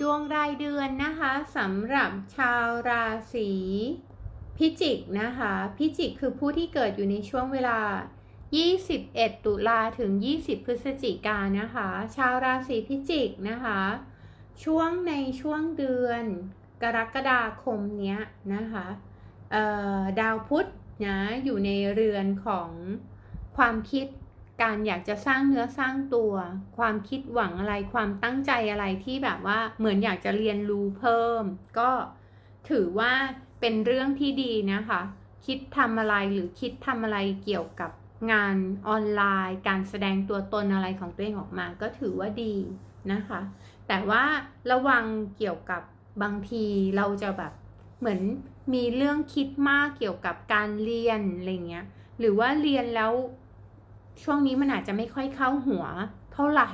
ดวงรายเดือนนะคะสำหรับชาวราศีพิจิกนะคะ พิจิกคือผู้ที่เกิดอยู่ในช่วงเวลา 21 ตุลาถึง 20 พฤศจิกายนนะคะ ชาวราศีพิจิกนะคะ ช่วงในช่วงเดือนกรกฎาคมเนี้ยนะคะดาวพุธนะอยู่ในเรือนของความคิด การอยากจะสร้างเนื้อสร้างตัว ความคิดหวังอะไรความตั้งใจอะไรที่แบบว่าเหมือนอยากจะเรียนรู้เพิ่ม ก็ถือว่าเป็นเรื่องที่ดีนะคะ คิดทำอะไรหรือคิดทำอะไรเกี่ยวกับงานออนไลน์ การแสดงตัวตนอะไรของตัวเองออกมา ก็ถือว่าดีนะคะ แต่ว่าระวังเกี่ยวกับบางทีเราจะแบบเหมือนมีเรื่องคิดมากเกี่ยวกับการเรียนอะไรเงี้ยหรือว่าเรียนแล้ว ช่วงนี้มันอาจจะไม่ค่อยเข้าหัวเท่าไหร่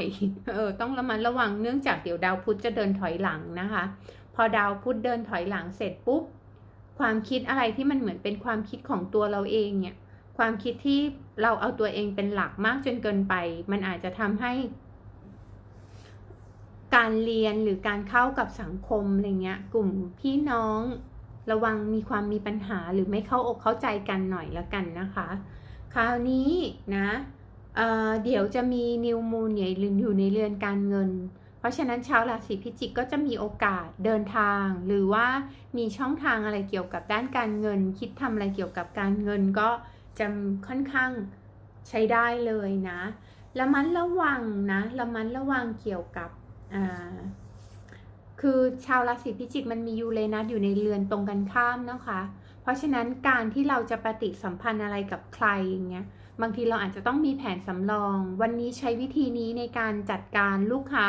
เออ ต้องระมัดระวังเนื่องจากเดี๋ยวดาวพุธจะเดินถอยหลังนะคะ พอดาวพุธเดินถอยหลังเสร็จปุ๊บ ความคิดอะไรที่มันเหมือนเป็นความคิดของตัวเราเองเนี่ย ความคิดที่เราเอาตัวเองเป็นหลักมากจนเกินไป มันอาจจะทำให้ การเรียนหรือการเข้ากับสังคมอะไรเงี้ย กลุ่มพี่น้อง ระวังมีความมีปัญหาหรือไม่เข้าอกเข้าใจกันหน่อยละกันนะคะ คราวนี้นะเเดี๋ยวจะมีนิวมูนเนี่ยอยู่ในเรือนการเงิน เพราะฉะนั้นชาวราศีพิจิกก็จะมีโอกาสเดินทาง หรือว่ามีช่องทางอะไรเกี่ยวกับด้านการเงิน คิดทำอะไรเกี่ยวกับการเงินก็จะค่อนข้างใช้ได้เลยนะระมัดระวังนะระมัดระวังเกี่ยวกับ คือชาวราศีพิจิกมันมียูเรนัสอยู่ในเรือนตรงกันข้ามนะคะ เพราะฉะนั้นการที่เราจะปฏิสัมพันธ์อะไรกับใครอย่างเงี้ย บางทีเราอาจจะต้องมีแผนสำรอง วันนี้ใช้วิธีนี้ในการจัดการลูกค้า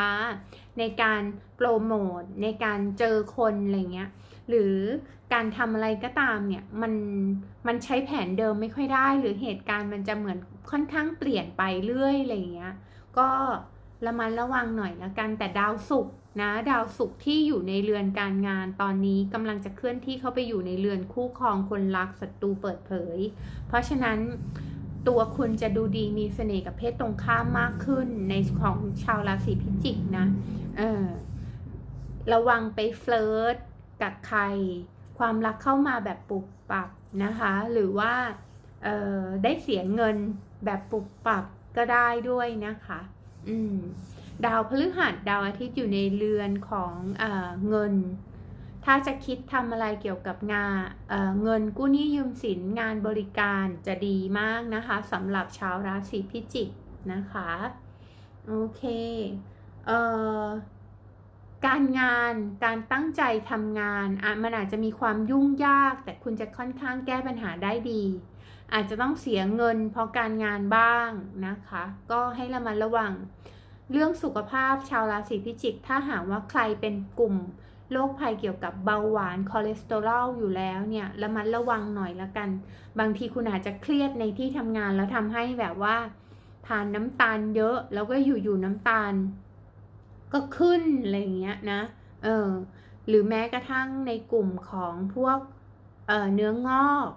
ในการโปรโมทในการเจอคนอะไรเงี้ย หรือการทำอะไรก็ตามเนี่ยมันมันใช้แผนเดิมไม่ค่อยได้ หรือเหตุการณ์มันจะเหมือนค่อนข้างเปลี่ยนไปเรื่อยอะไรเงี้ย ก็ ระมัดระวังหน่อยละกันแต่ดาวศุกร์นะ ดาวศุกร์ที่อยู่ในเรือนการงานตอนนี้กำลังจะเคลื่อนที่เข้าไปอยู่ในเรือนคู่ครองคนรักศัตรูเปิดเผย เพราะฉะนั้นตัวคุณจะดูดีมีเสน่ห์กับเพศตรงข้ามมากขึ้นในของชาวราศีพิจิกนะเออระวังไปเฟลิร์ตกับใคร ความรักเข้ามาแบบปุบปับนะคะ หรือว่าออได้เสียเงินแบบปุบปับก็ได้ด้วยนะคะ อืมดาวพฤหัสดาวอาทิตย์อยู่ในเรือนของเออเงิน ถ้าจะคิดทำอะไรเกี่ยวกับงานเเงินกู้หนี้ยืมสินงานบริการจะดีมากนะคะสำหรับชาวราศีพิจิกนะคะโอเคเอ่อการงานการตั้งใจทำงานอะมันอาจจะมีความยุ่งยาก แต่คุณจะค่อนข้างแก้ปัญหาได้ดี อาจจะต้องเสียเงินเพราะการงานบ้างนะคะ ก็ให้ระมัดระวัง เรื่องสุขภาพชาวราศีพิจิก ถ้าหากว่าใครเป็นกลุ่มโรคภัยเกี่ยวกับเบาหวานคอเลสเตอรอลอยู่แล้วเนี่ยระมัดระวังหน่อยละกัน บางทีคุณอาจจะเครียดในที่ทำงานแล้วทำให้แบบว่า ทานน้ำตาลเยอะแล้วก็อยู่ๆน้ำตาล ก็ขึ้นอะไรเงี้ยนะเออหรือแม้กระทั่งในกลุ่มของพวกเเนื้องอก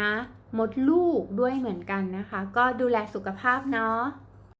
นะ มดลูกด้วยเหมือนกันนะคะ ก็ดูแลสุขภาพเนาะ